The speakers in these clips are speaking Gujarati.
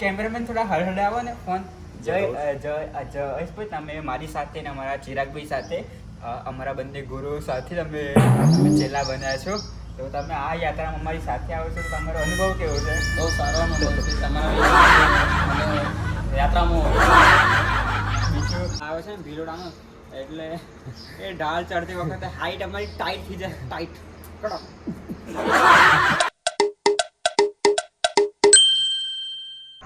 કેમેરામેન થોડા હળહળાવો ને ફોન. જય જય જયેશભાઈ તમે મારી સાથે ને અમારા ચિરાગભાઈ સાથે અમારા બંને ગુરુ સાથે તમે ચેલા બન્યા છો. તો તમે આ યાત્રામાં અમારી સાથે આવો છો તમારો અનુભવ કેવો છે? બહુ સારો અનુભવ છે. તમારા યાત્રામાં બીજું? આવે છે ને ભીલોડાનો એટલે એ ઢાળ ચડતી વખતે હાઈટ અમારી ટાઈટ થઈ જાય. ટાઈટ કડક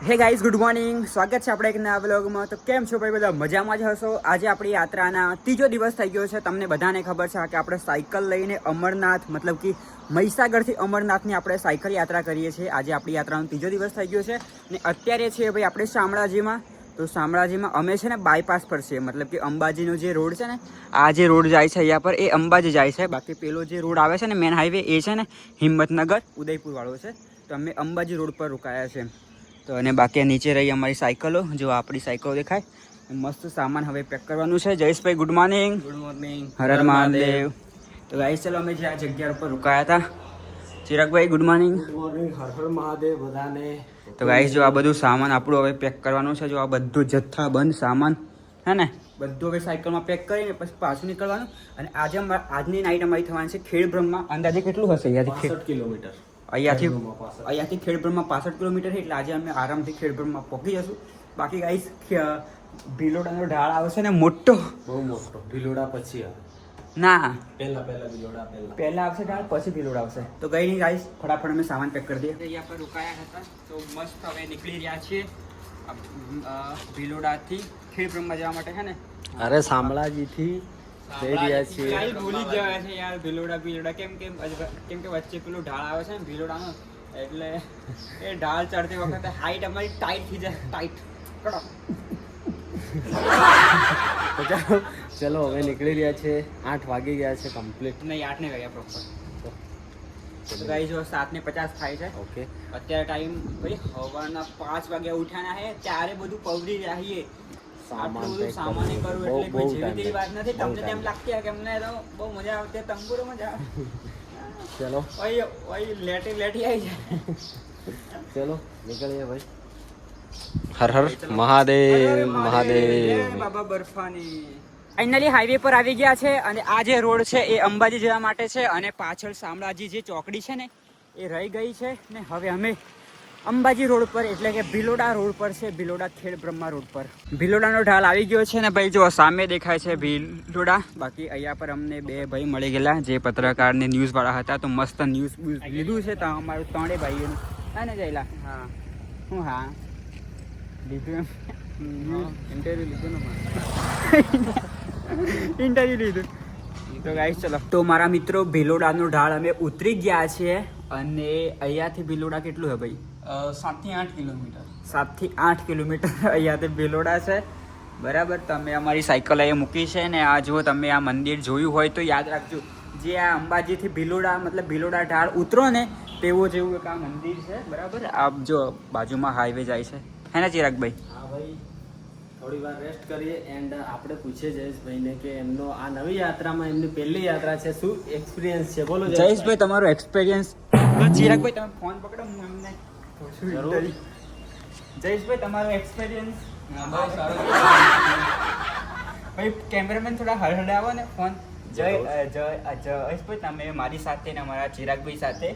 હે ગાઈઝ ગુડ મોર્નિંગ સ્વાગત છે આપણે એક નવા બ્લોગમાં તો કેમ છો ભાઈ? બધા મજામાં જ હશો? આજે આપણી યાત્રાના ત્રીજો દિવસ થઈ ગયો છે. તમને બધાને ખબર છે કે આપણે સાયકલ લઈને અમરનાથ, મતલબ કે મહીસાગરથી અમરનાથની આપણે સાયકલ યાત્રા કરીએ છીએ. આજે આપણી યાત્રાનો ત્રીજો દિવસ થઈ ગયો છે. ને અત્યારે છે ભાઈ આપણે શામળાજીમાં. તો શામળાજીમાં અમે છે ને બાયપાસ પર છીએ. મતલબ કે અંબાજીનો જે રોડ છે ને, આ જે રોડ જાય છે અહીંયા પર, એ અંબાજી જાય છે. બાકી પેલો જે રોડ આવે છે ને મેન હાઈવે એ છે ને હિંમતનગર, ઉદયપુરવાળો છે. તો અમે અંબાજી રોડ પર રોકાયા છે તો અને બાકી નીચે રહી અમારી સાયકલો. જો આપણી સાયકલો દેખાય. મસ્ત સામાન હવે પેક કરવાનું છે. Jayeshbhai good morning good morning Har Mahadev. તો ગાઈસ ચલો અમે જે આ જગ્યા ઉપર રોકાયા હતા. Chiragbhai good morning good morning Har Har Mahadev બધાને. તો ગાઈસ જો આ બધું સામાન આપણું હવે પેક કરવાનું છે. જો આ બધું જથ્થાબંધ સામાન હે ને? બધું હવે સાયકલમાં પેક કરીને પછી પાછું નીકળવાનું. અને આજે આજની નાઇટ અમારી થવાની છે. ખેડ અંદાજે કેટલું હશે? યાર કિલોમીટર. અહીંયાથી અહીંયાથી ખેડબ્રહ્મા પાસઠ કિલોમીટર છે એટલે આજે અમે આરામથી ખેડબ્રહ્મા પહોંચી જશું. બાકી ગાઈસ ભીલોડાનો ઢાળ આવશે ને મોટો. બહુ મોટો. ભીલોડા પછી આવે. ના. પહેલા પહેલા ભીલોડા પહેલા. પહેલા આવશે ઢાળ પછી ભીલોડા આવશે. તો ગઈ નહીં ગાઈસ ફટાફટ અમે સામાન પેક કરી દઈએ. અહીંયા પર રોકાયા હતા તો મસ્ત હવે નીકળી રહ્યા છીએ. ભીલોડાથી ખેડબ્રહ્મા જવા માટે છે ને? અરે શામળાજીથી જઈ રહ્યા છીએ. યાર ભૂલી જ ગયા છે યાર ભીલોડા ભીલોડા. કેમ કેમ કેમ કે વચ્ચે પેલું ઢાળ આવે છે ને ભીલોડાનો એટલે એ ઢાળ ચડતી વખતે હાઈટ અમારી ટાઈટ થઈ જાય ટાઈટ કડક. ચાલો હવે નીકળી રહ્યા છે. આઠ વાગી ગયા છે કમ્પ્લીટ નહીં આઠ ને વાગ્યા પ્રોપર ગાઈ જો સાત ને પચાસ થાય છે. ઓકે. અત્યારે ટાઈમ ભાઈ સવારના પાંચ વાગ્યા ઉઠ્યાના છે ત્યારે બધું પવરી રહીએ. સામાન સામાન બહુ- એટલે બહુ ટાઈમ જેવી વાત નથી. તમને તેમ લાગતી કે અમને તો બહુ મજા આવતી તંબુરો મજા આવે. ચલો. ઓય ઓય લેટી લેટી આવી જાય. ચલો નીકળીએ ભાઈ. હર હર મહાદેવ મહાદેવ. બાબા બરફાની. ફાઇનલી હાઈવે પર આવી ગયા છે અને આ જે રોડ છે એ અંબાજી જવા માટે છે અને પાછળ શામળાજી જે ચોકડી છે ને એ રહી ગઈ છે ને હવે અમે અંબાજી રોડ પર એટલે કે ભિલોડા રોડ પર છે ભિલોડા ખેડ બ્રહ્મા રોડ પર. ભિલોડાનો ઢાલ આવી ગયો છે ને ભાઈ જો સામે દેખાય છે ભિલોડા બાકી અહીંયા પર અમને બે ભાઈ મળી ગયેલા જે પત્રકાર ને ન્યૂઝ વાળા હતા તો મસ્ત ન્યૂઝ લીધું છે તો અમારું ત્રણે ભાઈઓનું હા ને જયલા હા. હું હા. લીધું ઇન્ટરવ્યુ લીધું ને ઇન્ટરવ્યુ લીધું. તો ગાઈસ ચલો. તો મારા મિત્રો ભિલોડાનો ઢાળ અમે ઉતરી ગયા છીએ. અને અહીંયાથી ભિલોડા કેટલું છે ભાઈ? સાતથી આઠ કિલોમીટર. સાતથી આઠ કિલોમીટર અહીંયાથી ભિલોડા છે. બરાબર તમે અમારી સાયકલ અહીંયા મૂકી છે ને આ જો તમે આ મંદિર જોયું હોય તો યાદ રાખજો. જે આ અંબાજીથી ભિલોડા મતલબ ભિલોડા ઢાળ ઉતરો ને તેવો જેવું એક આ મંદિર છે. બરાબર આ જો બાજુમાં હાઈવે જાય છે. હે ને ચિરાગભાઈ? હા ભાઈ. થોડી વાર રેસ્ટ કરીએ એન્ડ આપણે પૂછીએ જયેશભાઈને કે એમનો આ નવી યાત્રામાં એમની પહેલી યાત્રા છે શું એક્સપિરિયન્સ છે? બોલો જયેશભાઈ. તમારો એક્સપિરિયન્સ ચિરાગભાઈ તમે ફોન પકડો હું એમને જયેશભાઈ તમારો એક્સપિરિયન્સ બહુ ભાઈ કેમેરામેન થોડા હળહળાવો ને ફોન જય જય જયેશભાઈ તમે મારી સાથે ને અમારા ચિરાગભાઈ સાથે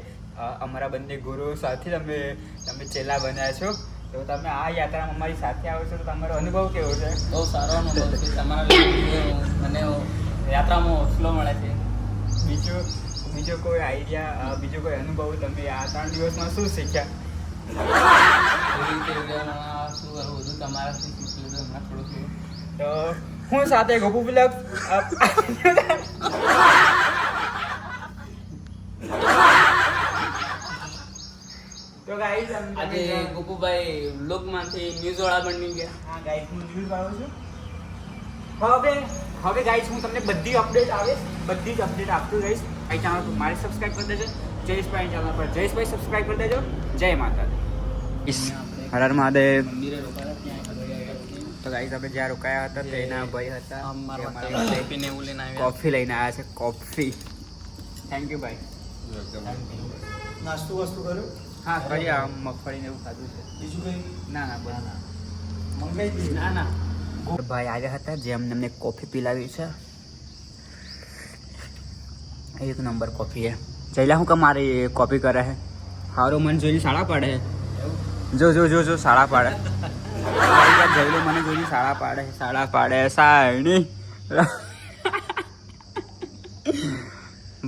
અમારા બંને ગુરુ સાથે તમે તમે ચેલા બન્યા છો. તો તમે આ યાત્રામાં અમારી સાથે આવો છો તો તમારો અનુભવ કેવો છે? બહુ સારો અનુભવ છે. તમારા મને યાત્રામાં હોસલો મળે છે. બીજું બીજો કોઈ આઈડિયા બીજો કોઈ અનુભવ તમે આ ત્રણ દિવસમાં શું શીખ્યા? શું કરવું બધું તમારા થોડું થોડું તો હું સાથે ગોપુ બ્લોગ તો ગાઈસ આજે ગોપુભાઈ લોકમાંથી ન્યૂઝ વાળા બની ગયા. હા ગાઈસ હું ન્યૂઝ વાળો છું. હવે હવે ગાઈસ હું તમને બધી અપડેટ આવે બધી જ અપડેટ આપતું રહીશ આ ચેનલ પર મારે સબસ્ક્રાઇબ કરી દેજો. જયેશભાઈ ચેનલ પર. જયેશભાઈ સબસ્ક્રાઇબ કરી દેજો. જય માતા હરાર હર હર મહાદેવ. તો ગાઈસ આપણે જ્યાં રોકાયા હતા તેના ભાઈ હતા. કોફી લઈને આવ્યા. છે. કોફી થેન્ક યુ ભાઈ નાસ્તો વસ્તુ કર્યું? હા કરી મગફળીને એવું ખાધું છે. બીજું કઈ? ના ના બસ. મંગાઈ દે ના ના. ભાઈ આવ્યા હતા જેમને અમને કોફી પીલાવી છે. એક નંબર કોફી હે જઈલા હું કે મારી કોફી કરે હે? સારું મને જોઈને શાળા પાડે જો જો જો જો શાળા પાડે. જઈલો મને જોઈને શાળા પાડે શાળા પાડે સાયણી.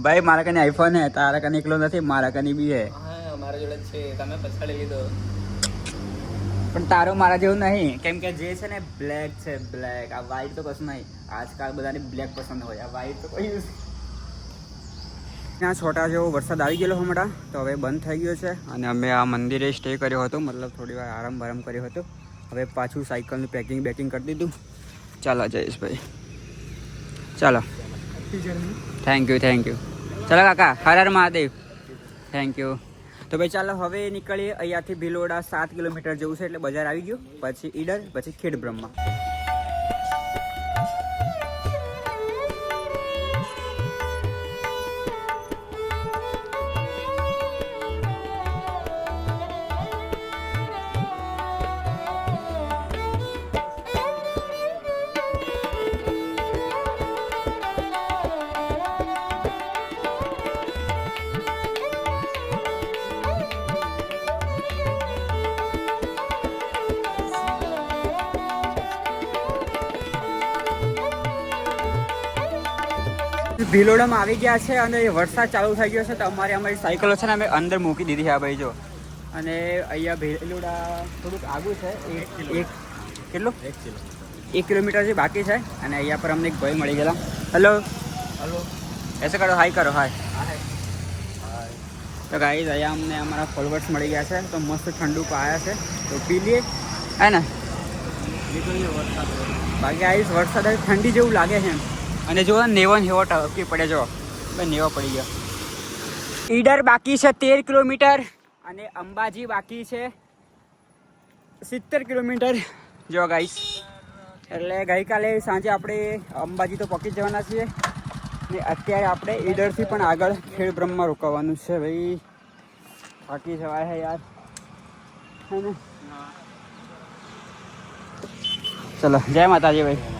ભાઈ મારા કને આઈફોન હે તારા કને એકલો નથી મારા કને બી હા. મારા જોડે જ છે તમે પછાડી લીધો. પણ તારો મારા જેવું નહીં. કેમ કે જે છે ને બ્લેક છે બ્લેક આ વ્હાઈટ તો કશું નહીં. આજકાલ બધાને બ્લેક પસંદ હોય. આ વ્હાઈટ તો કોઈ ત્યાં છોટા જેવો વરસાદ આવી ગયેલો હમણાં. તો હવે બંધ થઈ ગયો છે. અને અમે આ મંદિરે સ્ટે કર્યો હતો. મતલબ થોડી વાર આરામ બારામ કર્યો હતો. હવે પાછું સાયકલનું પેકિંગ બેકિંગ કરી દીધું. ચાલો જયેશભાઈ ચાલો. થેન્ક યુ થેન્ક યુ ચાલો કાકા. હર હર મહાદેવ. થેન્ક યુ તો ભાઈ ચાલો હવે નીકળીએ અહીંયાથી ભિલોડા સાત કિલોમીટર જેવું છે, એટલે બજાર આવી ગયું. પછી ઈડર, પછી ખેડ બ્રહ્મા ભિલોડામાં આવી ગયા છે અને વરસાદ ચાલુ થઈ ગયો છે તો અમારે અમારી સાયકલો છે ને અમે અંદર મૂકી દીધી છે આ ભાઈ જો. અને અહીંયા ભીલોડા થોડુંક આગું છે એક એક કેટલું? એક કિલો. એક કિલોમીટર જે બાકી છે અને અહીંયા પર અમને એક ભાઈ મળી ગયેલા. હલો હલો એસે કરો હાય કરો હાય તો ગાઈઝ અહીંયા અમને અમારા ફોલોવર્સ મળી ગયા છે તો મસ્ત ઠંડુ પાયા છે. તો પી લઈએ. હે ને? બાકી આવીશ વરસાદ ઠંડી જેવું લાગે છે એમ. અને જો નેવો નેવો ટકી પડે જો. બે નેવો પડી ગયો. ઈડર બાકી છે તેર કિલોમીટર અને અંબાજી બાકી છે સિત્તેર કિલોમીટર. જો ગાઈસ એટલે ગઈકાલે સાંજે આપણે અંબાજી તો પહોંચી જવાના છીએ. ને અત્યારે આપણે ઈડરથી પણ આગળ ખેડ બ્રહ્મમાં રોકાવાનું છે ભાઈ. બાકી જવાય છે યાર. હે ને? ચલો જય માતાજી ભાઈ.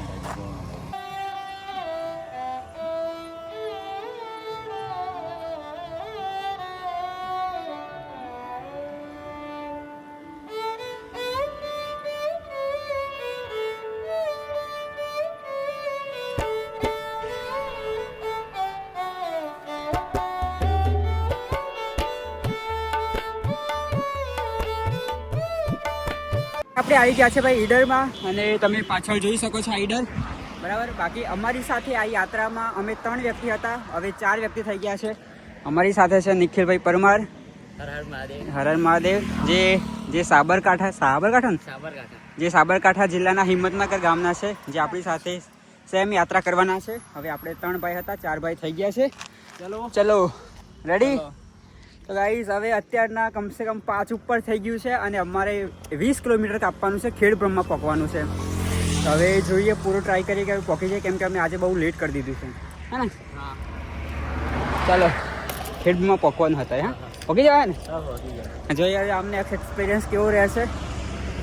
આપણે આવી ગયા છે ભાઈ ઈડરમાં. અને તમે પાછળ જોઈ શકો છો આ ઈડર. બરાબર? બાકી અમારી સાથે આ યાત્રામાં અમે ત્રણ વ્યક્તિ હતા. હવે ચાર વ્યક્તિ થઈ ગયા છે. અમારી સાથે છે નિખિલભાઈ પરમાર હર હર મહાદેવ. હર હર મહાદેવ જે જે સાબરકાંઠા સાબરકાંઠા સાબરકાંઠા. જે સાબરકાંઠા જિલ્લાના હિંમતનગર ગામના છે જે આપણી સાથે સેમ યાત્રા કરવાના છે. હવે આપણે ત્રણ ભાઈ હતા ચાર ભાઈ થઈ ગયા છે. ચલો. ચલો. રેડી તો ગાઈઝ હવે અત્યારના કમસે કમ પાંચ ઉપર થઈ ગયું છે અને અમારે વીસ કિલોમીટર કાપવાનું છે ખેડ બ્રહ્મા પકવાનું છે. તો હવે જોઈએ પૂરો ટ્રાય કરીએ કે પોકી જાય કેમ કે અમે આજે બહુ લેટ કરી દીધું છે. હા ને? ચાલો ખેડ બ્રહ્મા પકવાનું હતા હા? પકી જવાય ને? જોઈએ હવે અમને એક્સપિરિયન્સ કેવો રહેશે.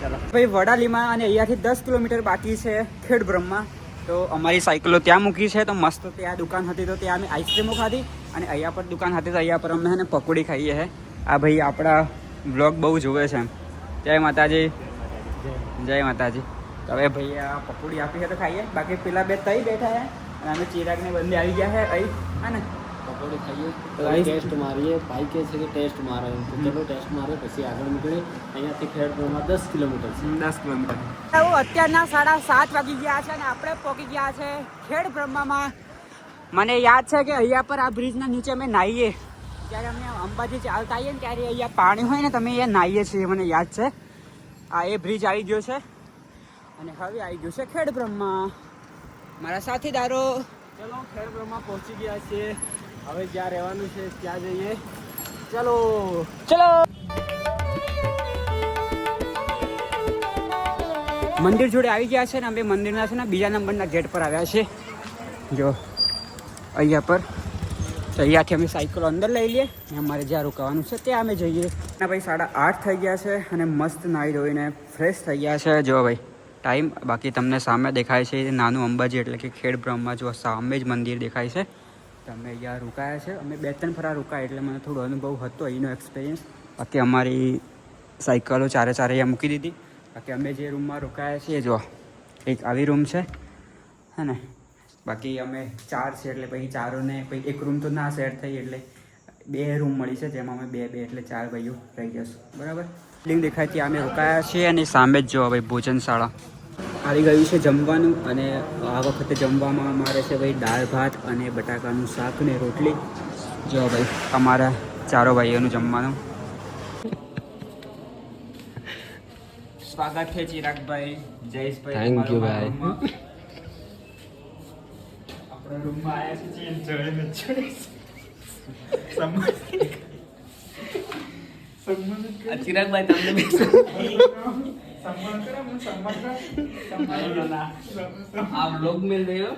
ચાલો. ભાઈ વડાલીમાં અને અહીંયાથી દસ કિલોમીટર બાકી છે ખેડ બ્રહ્મા. તો અમારી સાયકલો ત્યાં મૂકી છે તો મસ્ત ત્યાં દુકાન હતી તો ત્યાં અમે આઈસ્ક્રીમો ખાધી. અને અહીંયા પર દુકાન હતી તો અહીંયા પર અમે છે ને પકોડી ખાઈએ છે આ ભાઈ આપણા બ્લોગ બહુ જુએ છે જય માતાજી. જય માતાજી. તો હવે ભાઈ આ પકોડી આપી છે તો ખાઈએ. બાકી પેલા બે તઈ બેઠા છે અને અમે ચિરાગને બંને આવી ગયા છે અહીં હા ને? પકોડી ખાઈએ. તો ટેસ્ટ મારીએ. ભાઈ કહે છે કે ટેસ્ટ મારે. તો ચલો ટેસ્ટ મારે પછી આગળ નીકળીએ. અહીંયાથી ખેડબ્રહ્મા દસ કિલોમીટર છે. દસ કિલોમીટર. અત્યારના સાડા સાત વાગી ગયા છે અને આપણે પહોંચી ગયા છે ખેડ બ્રહ્મામાં. મને યાદ છે કે અહીંયા પર આ બ્રિજના નીચે અમે નાહીએ. ત્યારે અમે અંબાજી ચાલતા આવીએ ને ત્યારે અહીંયા પાણી હોય ને તમે અહીંયા નાહીએ છીએ, મને યાદ છે. આ એ બ્રિજ આવી ગયો છે. અને હવે આવી ગયું છે ખેડ બ્રહ્મા. મારા સાથીદારો. ચલો ખેડબ્રહ્મા પહોંચી ગયા છીએ. હવે જ્યાં રહેવાનું છે, ત્યાં જઈએ. ચલો. ચલો. મંદિર જોડે આવી ગયા છે ને, અમે મંદિરના છે ને, બીજા નંબરના ગેટ પર આવ્યા છે જો. અહીંયા પર. અહીંયાથી અમે સાયકલ અંદર લઈ લઈએ. અને અમારે જ્યાં રોકાવાનું છે ત્યાં અમે જઈએ. અને ભાઈ, સાડા આઠ થઈ ગયા છે અને મસ્ત નાહી ધોઈને ફ્રેશ થઈ ગયા છે. જો ભાઈ ટાઈમ બાકી તમને સામે દેખાય છે નાનું અંબાજી એટલે કે ખેડ બ્રહ્મા. જો સામે જ મંદિર દેખાય છે. તમે અહીંયા રોકાયા છે. અમે બે ત્રણ ફરા રોકાયા એટલે મને થોડો અનુભવ હતો અહીંનો એક્સપિરિયન્સ બાકી અમારી સાયકલો ચારે ચારે અહીંયા મૂકી દીધી. બાકી અમે જે રૂમમાં રોકાયા છીએ, જો, એક આવી રૂમ છે. હે ને? બાકી અમે ચાર છે એટલે પછી ચારોને પછી એક રૂમ તો ના શેર થઈ એટલે બે રૂમ મળી છે જેમાં અમે બે બે એટલે ચાર ભાઈઓ રહી જશું બરાબર? બિલ્ડિંગ દેખાય ત્યાં અમે રોકાયા છીએ અને સામે જ જો ભાઈ ભોજનશાળા. આવી ગયું છે જમવાનું અને આ વખતે જમવામાં અમારે છે ભાઈ દાળ ભાત અને બટાકાનું શાક ને રોટલી. જો ભાઈ અમારા ચારો ભાઈઓનું જમવાનું. સ્વાગત છે ચિરાગભાઈ જયેશભાઈ થેન્ક યુ ભાઈ. રૂમમાં. આવ્યા છે ચીન જોડે ને જોડે. આ ચિરાગભાઈ તમને બેસો. આ બ્લોગ મેલ રહ્યો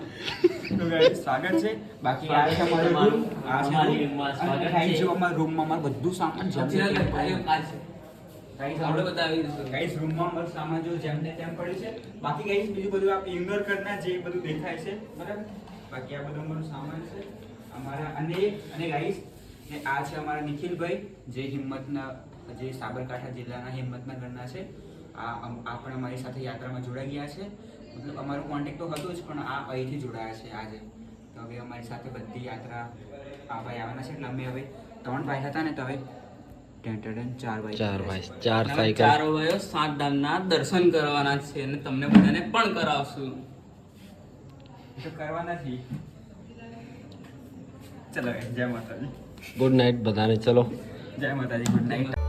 સ્વાગત છે બાકી આ છે અમારો room. આ છે અમારી room. room માં સ્વાગત છે. જો અમારા રૂમમાં અમારું બધું સામાન જેમ ગાઈસ રૂમમાં અમારું સામાન જો ને તેમ પડ્યું છે બાકી ગાઈસ બીજું બધું આ ઇગ્નોર કરના જે બધું દેખાય છે બરાબર બાકી આ બધું અમારું સામાન છે. અમારા અને અને ગાઈસ ને આ છે અમારા નિખિલભાઈ જે હિંમતના જે સાબરકાંઠા જિલ્લાના હિંમતનગરના છે. આ આપણે અમારી સાથે યાત્રામાં જોડાઈ ગયા છે. મતલબ અમારો કોન્ટેક્ટ તો હતો જ પણ આ અહીંથી જોડાયા છે આજે. તો હવે અમારી સાથે બધી યાત્રા આ ભાઈ આવવાના છે. એટલે અમે હવે ત્રણ ભાઈ હતા ને તો હવે ચાર સાયકલ. ચારો ભાઈઓ સાત ધામના દર્શન કરવાના છે અને તમને બધાને પણ કરાવશું. તો કરવા નથી. ચલો જય માતાજી. ગુડ નાઇટ બધાને ચલો. જય માતાજી ગુડ નાઇટ